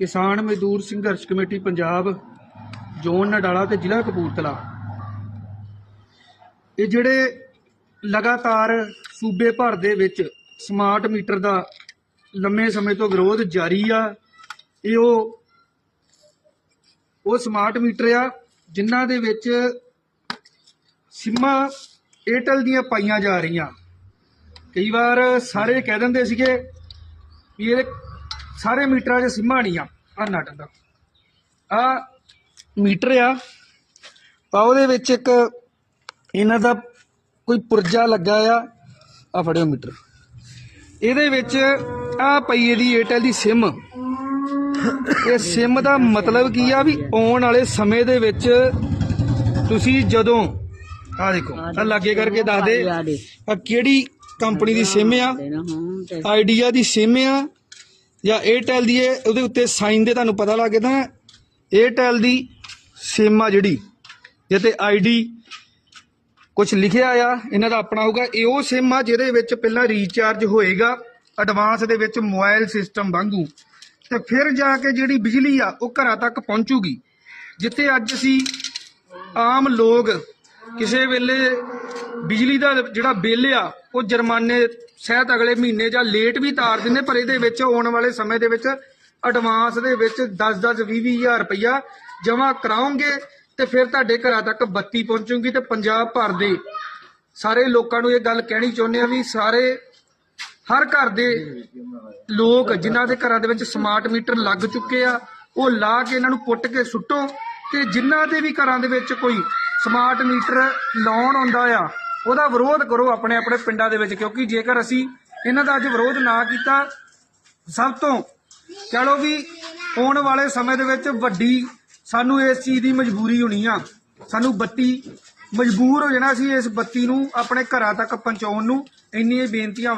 ਕਿਸਾਨ ਮਜ਼ਦੂਰ ਸੰਘਰਸ਼ ਕਮੇਟੀ ਪੰਜਾਬ, ਜ਼ੋਨ ਨਡਾਲਾ ਤੇ ਜ਼ਿਲ੍ਹਾ ਕਪੂਰਥਲਾ। ਇਹ ਜਿਹੜੇ ਲਗਾਤਾਰ ਸੂਬੇ ਭਰ ਦੇ ਵਿੱਚ ਸਮਾਰਟ ਮੀਟਰ ਦਾ ਲੰਮੇ ਸਮੇਂ ਤੋਂ ਵਿਰੋਧ ਜਾਰੀ ਆ, ਇਹ ਉਹ ਉਹ ਸਮਾਰਟ ਮੀਟਰ ਆ ਜਿਨ੍ਹਾਂ ਦੇ ਵਿੱਚ ਸਿਮਾਂ ਏਅਰਟੈਲ ਦੀਆਂ ਪਾਈਆਂ ਜਾ ਰਹੀਆਂ। ਕਈ ਵਾਰ ਸਾਰੇ ਕਹਿ ਦਿੰਦੇ ਸੀਗੇ ਵੀ ਇਹ ਸਾਰੇ ਮੀਟਰਾਂ 'ਚ ਸਿਮਾਂ ਨਹੀਂ ਆ ਆ ਨਟ ਦਾ। ਆ ਮੀਟਰ ਆ ਤਾਂ ਉਹਦੇ ਵਿੱਚ ਇੱਕ ਇਹਨਾਂ ਦਾ ਕੋਈ ਪੁਰਜਾ ਲੱਗਾ ਆ ਆ ਫੜਿਓ ਮੀਟਰ। ਇਹਦੇ ਵਿੱਚ ਆ ਪਈ ਇਹਦੀ ਏਅਰਟੈਲ ਦੀ ਸਿਮ ਇਹ ਸਿਮ ਦਾ ਮਤਲਬ ਕੀ ਆ ਵੀ ਆਉਣ ਵਾਲੇ ਸਮੇਂ ਦੇ ਵਿੱਚ ਤੁਸੀਂ ਜਦੋਂ ਆ ਦੇਖੋ ਆ ਲਾਗੇ ਕਰਕੇ ਦੱਸ ਦੇ ਆ ਕਿਹੜੀ ਕੰਪਨੀ ਦੀ ਸਿਮ ਆ? ਆਈਡੀਆ ਦੀ ਸਿਮ ਆ ਜਾਂ ਏਅਰਟੈਲ ਦੀ ਹੈ ਉਹਦੇ ਉੱਤੇ ਸਾਈਨ ਦੇ ਤੁਹਾਨੂੰ ਪਤਾ ਲੱਗ ਗਿਆ ਏਅਰਟੈਲ ਦੀ ਸਿਮ ਆ ਜਿਹੜੀ ਇਹ ਤੇ ਆਈਡੀ ਕੁਝ ਲਿਖਿਆ ਆ, ਇਹਨਾਂ ਦਾ ਆਪਣਾ ਹੋਊਗਾ, ਇਹ ਉਹ ਸਿਮ ਆ ਜਿਹਦੇ ਵਿੱਚ ਪਹਿਲਾਂ ਰੀਚਾਰਜ ਹੋਏਗਾ ਐਡਵਾਂਸ ਦੇ ਵਿੱਚ ਮੋਬਾਈਲ ਸਿਸਟਮ ਵਾਂਗੂ। ਤੇ ਫਿਰ ਜਾ ਕੇ ਜਿਹੜੀ ਬਿਜਲੀ ਆ, ਉਹ ਘਰਾਂ ਤੱਕ ਪਹੁੰਚੂਗੀ, ਜਿੱਥੇ ਅੱਜ ਅਸੀਂ ਆਮ ਲੋਕ ਕਿਸੇ ਵੇਲੇ ਬਿਜਲੀ ਦਾ ਜਿਹੜਾ ਬਿੱਲ ਆ, ਉਹ ਜੁਰਮਾਨੇ ਸਹਿਤ ਅਗਲੇ ਮਹੀਨੇ ਜਾਂ ਲੇਟ ਵੀ ਤਾਰ ਦਿੰਦੇ, ਪਰ ਇਹਦੇ ਵਿੱਚ ਆਉਣ ਵਾਲੇ ਸਮੇਂ ਦੇ ਵਿੱਚ ਐਡਵਾਂਸ ਦੇ ਵਿੱਚ 10-10 20-20 ਹਜ਼ਾਰ ਰੁਪਈਆ ਜਮ੍ਹਾਂ ਕਰਾਉਂਗੇ ਤੇ ਫਿਰ ਤੁਹਾਡੇ ਘਰਾਂ ਤੱਕ ਬੱਤੀ ਪਹੁੰਚੂਗੀ ਤੇ ਪੰਜਾਬ ਭਰ ਦੇ ਸਾਰੇ ਲੋਕਾਂ ਨੂੰ ਇਹ ਗੱਲ ਕਹਿਣੀ ਚਾਹੁੰਦੇ ਆ ਵੀ ਸਾਰੇ, ਹਰ ਘਰ ਦੇ ਲੋਕ ਜਿਨ੍ਹਾਂ ਦੇ ਘਰਾਂ ਦੇ ਵਿੱਚ ਸਮਾਰਟ ਮੀਟਰ ਲੱਗ ਚੁੱਕੇ ਆ, ਉਹ ਲਾ ਕੇ ਇਹਨਾਂ ਨੂੰ ਪੁੱਟ ਕੇ ਸੁੱਟੋ ਤੇ ਜਿਨ੍ਹਾਂ ਦੇ ਵੀ ਘਰਾਂ ਦੇ ਵਿੱਚ ਕੋਈ ਸਮਾਰਟ ਮੀਟਰ ਲਾਉਣ ਆਉਂਦਾ ਆ, ਉਹਦਾ ਵਿਰੋਧ ਕਰੋ ਆਪਣੇ ਆਪਣੇ ਪਿੰਡਾਂ ਦੇ ਵਿੱਚ, ਕਿਉਂਕਿ ਜੇਕਰ ਅਸੀਂ ਇਹਨਾਂ ਦਾ ਅੱਜ ਵਿਰੋਧ ਨਾ ਕੀਤਾ, ਸਭ ਤੋਂ ਚਲੋ ਵੀ ਆਉਣ ਵਾਲੇ ਸਮੇਂ ਦੇ ਵਿੱਚ ਵੱਡੀ ਸਾਨੂੰ ਇਸ ਚੀਜ਼ ਦੀ ਮਜਬੂਰੀ ਹੋਣੀ ਆ, ਸਾਨੂੰ ਬੱਤੀ ਮਜਬੂਰ ਹੋ ਜਾਣਾ ਸੀ ਇਸ ਬੱਤੀ ਨੂੰ ਆਪਣੇ ਘਰਾਂ ਤੱਕ ਪਹੁੰਚਾਉਣ ਨੂੰ, ਇੰਨੀਆਂ ਬੇਨਤੀਆਂ